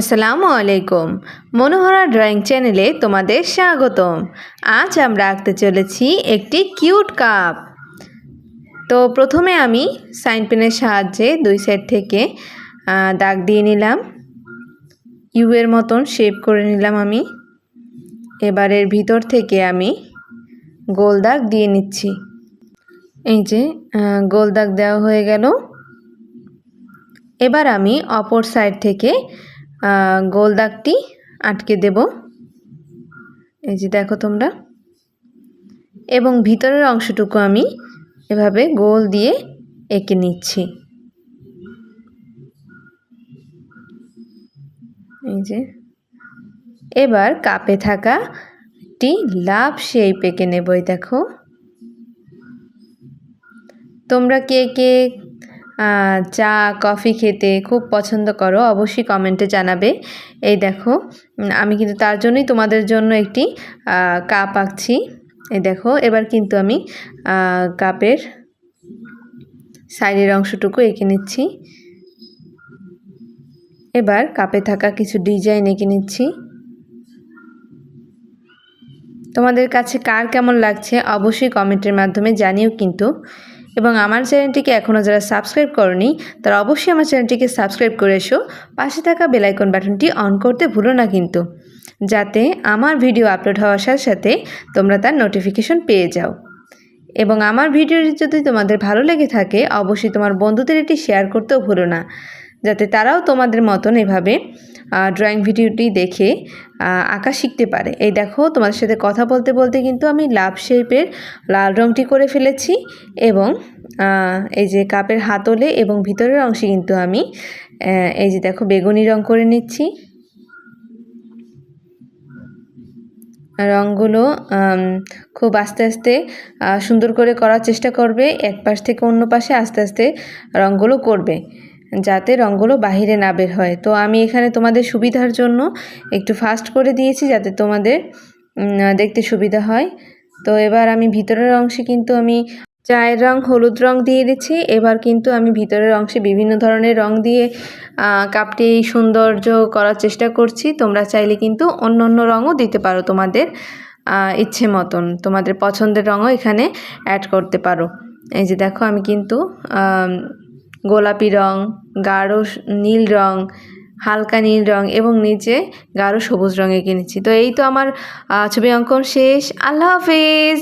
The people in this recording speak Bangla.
আসসালামু আলাইকুম। মনোহরা ড্রয়িং চ্যানেলে তোমাদের স্বাগতম। আজ আমরা আঁকতে চলেছি একটি কিউট কাপ। তো প্রথমে আমি সাইন পেনের সাহায্যে দুই সাইড থেকে দাগ দিয়ে নিলাম। ইউ এর মতন শেপ করে নিলাম আমি। এবারের ভিতর থেকে আমি গোল দাগ দিয়ে নিচ্ছি। এই যে গোল দাগ দেওয়া হয়ে গেল। এবার আমি অপর সাইড থেকে গোল দাগটি আটকে দেব। এই যে দেখো তোমরা। এবং ভিতরের অংশটুকু আমি এভাবে গোল দিয়ে এঁকে নিচ্ছি। এই যে। এবার কাপে থাকা একটি লাভ শেপ এঁকে নেব, এই দেখো। তোমরা কে কে চা, কফি খেতে খুব পছন্দ করো, অবশ্যই কমেন্টে জানাবে। এই দেখো আমি কিন্তু তার জন্যই তোমাদের জন্য একটি কাপ আঁকছি। এই দেখো, এবার কিন্তু আমি কাপের সাইডের অংশটুকু এঁকে নিচ্ছি। এবার কাপে থাকা কিছু ডিজাইন এঁকে নিচ্ছি। তোমাদের কাছে কার কেমন লাগছে, অবশ্যই কমেন্টের মাধ্যমে জানিও কিন্তু। এবং আমার চ্যানেলটিকে এখনও যারা সাবস্ক্রাইব করনি, তারা অবশ্যই আমার চ্যানেলটিকে সাবস্ক্রাইব করে এসো। পাশে থাকা বেলাইকন বাটনটি অন করতে ভুলো না কিন্তু। যাতে আমার ভিডিও আপলোড হওয়ার সাথে সাথে তোমরা তার নোটিফিকেশন পেয়ে যাও। এবং আমার ভিডিওটি যদি তোমাদের ভালো লেগে থাকে, অবশ্যই তোমার বন্ধুদের এটি শেয়ার করতেও ভুলো না। যাতে তারাও তোমাদের মতন এভাবে ড্রয়িং ভিডিওটি দেখে আঁকা শিখতে পারে। এই দেখো, তোমাদের সাথে কথা বলতে বলতে কিন্তু আমি লাভ শেপের লাল রঙটি করে ফেলেছি এবং এই যে কাপের হাতলে এবং ভিতরের অংশে কিন্তু আমি এই যে দেখো বেগুনি রং করে নিচ্ছি। রঙগুলো খুব আস্তে আস্তে সুন্দর করে করার চেষ্টা করবে এক পাশ থেকে অন্য পাশে আস্তে আস্তে রঙগুলো করবে। যাতে রঙগুলো বাহিরে না বের হয়। তো আমি এখানে তোমাদের সুবিধার জন্য একটু ফাস্ট করে দিয়েছি যাতে তোমাদের দেখতে সুবিধা হয়। তো এবার আমি ভিতরের অংশে কিন্তু আমি চায়ের রং, হলুদ রং দিয়ে দিচ্ছি। এবার কিন্তু আমি ভিতরের অংশে বিভিন্ন ধরনের রং দিয়ে কাপটি সৌন্দর্য করার চেষ্টা করছি। তোমরা চাইলে কিন্তু অন্য অন্য রঙও দিতে পারো তোমাদের ইচ্ছে মতন। তোমাদের পছন্দের রঙও এখানে অ্যাড করতে পারো। এই যে দেখো আমি কিন্তু গোলাপি রং, গাঢ় নীল রং, হালকা নীল রং এবং নিচে গাঢ় সবুজ রঙে কিনেছি। তো এই তো আমার ছবি অঙ্কন শেষ। আল্লাহ হাফিজ!